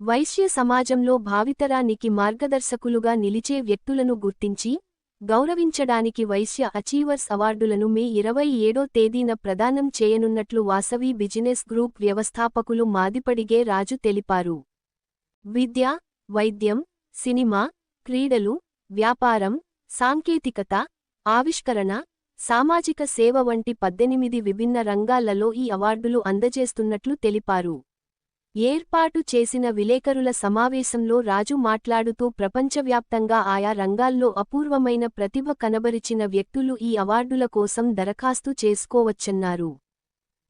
వైశ్య సమాజంలో భావితరానికి మార్గదర్శకులుగా నిలిచే వ్యక్తులను గుర్తించి గౌరవించడానికి వైశ్య అచీవర్స్ అవార్డులను మే ఇరవై ఏడో తేదీన ప్రదానం చేయనున్నట్లు వాసవి బిజినెస్ గ్రూప్ వ్యవస్థాపకులు మాదిపడిగే రాజు తెలిపారు. విద్య వైద్యం సినిమా క్రీడలు వ్యాపారం సాంకేతికత ఆవిష్కరణ సామాజిక సేవ వంటి పద్దెనిమిది విభిన్న రంగాలలో ఈ అవార్డులు అందజేస్తున్నట్లు తెలిపారు. ఏర్పాటు చేసిన విలేకరుల సమావేశంలో రాజు మాట్లాడుతూ ప్రపంచవ్యాప్తంగా ఆయా రంగాల్లో అపూర్వమైన ప్రతిభ కనబరిచిన వ్యక్తులు ఈ అవార్డుల కోసం దరఖాస్తు చేసుకోవచ్చన్నారు.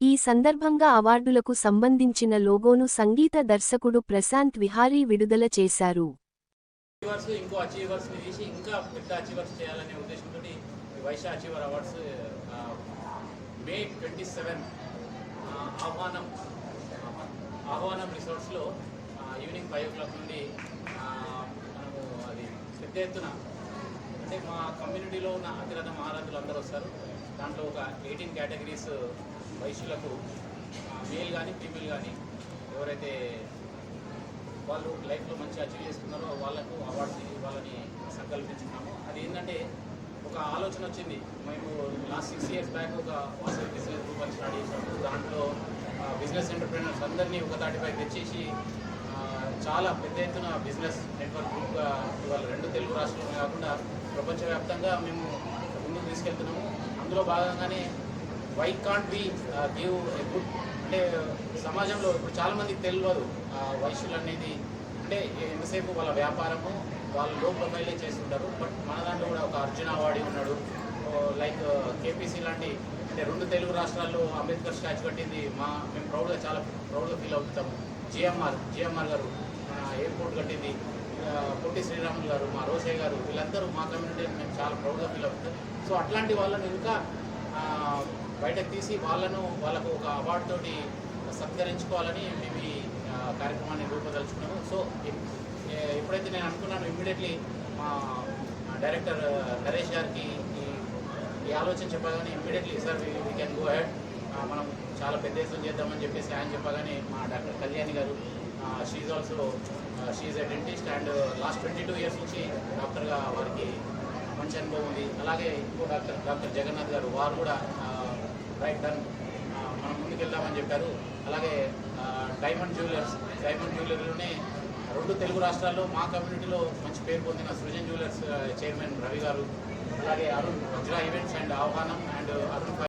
ఈ సందర్భంగా అవార్డులకు సంబంధించిన లోగోను సంగీత దర్శకుడు ప్రశాంత్ విహారీ విడుదల చేశారు. ఆహ్వానం ఆహ్వానం రిసార్ట్స్లో ఈవినింగ్ ఫైవ్ ఓ క్లాక్ నుండి మనము అది పెద్ద ఎత్తున అంటే మా కమ్యూనిటీలో ఉన్న అతిరథ మహారథులు అందరూ వస్తారు. దాంట్లో ఒక ఎయిటీన్ కేటగిరీస్ వయసులకు మేల్ కానీ ఫీమేల్ కానీ ఎవరైతే వాళ్ళు లైఫ్లో మంచి అచీవ్ చేస్తున్నారో వాళ్ళకు అవార్డ్స్ ఇవ్వాలని సంకల్పించుకున్నాము. అది ఏంటంటే ఒక ఆలోచన వచ్చింది. మేము లాస్ట్ సిక్స్ ఇయర్స్ బ్యాక్ ఒక వాసవి బిజినెస్ గ్రూప్ అని స్టార్ట్ చేసాము దాంట్లో బిజినెస్ ఎంటర్ప్రీనర్స్ అందరినీ ఒకదాటిపై తెచ్చేసి చాలా పెద్ద ఎత్తున బిజినెస్ నెట్వర్క్ గ్రూప్గా ఇవాళ రెండు తెలుగు రాష్ట్రాలు కాకుండా ప్రపంచవ్యాప్తంగా మేము ముందుకు తీసుకెళ్తున్నాము. అందులో భాగంగానే why can't be give a good అంటే సమాజంలో ఇప్పుడు చాలామందికి తెలియదు వయసులు అనేది. అంటే ఎంతసేపు వాళ్ళ వ్యాపారము వాళ్ళు లో ప్రొఫైలే చేస్తుంటారు బట్ మన దాంట్లో కూడా ఒక అర్జున అవార్డు ఉన్నాడు లైక్ కేపీసీ uh, లాంటి అంటే రెండు తెలుగు రాష్ట్రాల్లో అంబేద్కర్ స్టాచ్యూ కట్టింది. మా మేము ప్రౌడ్గా చాలా ప్రౌడ్గా ఫీల్ అవుతాము. జిఎంఆర్ జిఎంఆర్ గారు ఎయిర్పోర్ట్ కట్టింది. పొట్టి శ్రీరాములు గారు మా రోసయ్య గారు వీళ్ళందరూ మా కమ్యూనిటీ మేము చాలా ప్రౌడ్గా ఫీల్ అవుతాం. సో అట్లాంటి వాళ్ళని ఇంకా బయటకు తీసి వాళ్ళను వాళ్ళకు ఒక అవార్డు తోటి సత్కరించుకోవాలని మేము ఈ కార్యక్రమాన్ని రూపదలుచుకున్నాము సో ఎప్పుడైతే నేను అనుకున్నాను ఇమ్మీడియట్లీ మా డైరెక్టర్ నరేష్ గారికి ఈ ఆలోచన చెప్పగానే immediately sir we can go head మనం చాలా పెద్ద ఎత్తున చేద్దామని చెప్పేసి ఆయన చెప్పగానే మా doctor Kalyani garu she also she a dentist and last twenty two years నుంచి డాక్టర్గా వారికి మంచి అనుభవం ఉంది. అలాగే ఇంకో డాక్టర్ డాక్టర్ జగన్నాథ్ గారు వారు కూడా రైట్ డన్ మనం ముందుకెళ్దామని చెప్పారు. అలాగే డైమండ్ జ్యువెలర్స్ డైమండ్ జ్యువెలరీలోనే రెండు తెలుగు రాష్ట్రాల్లో మా కమ్యూనిటీలో మంచి పేరు పొందిన సృజన్ జ్యువెలర్స్ చైర్మన్ రవి గారు అలాగే Arun Vajra events and Aahvanam and Arun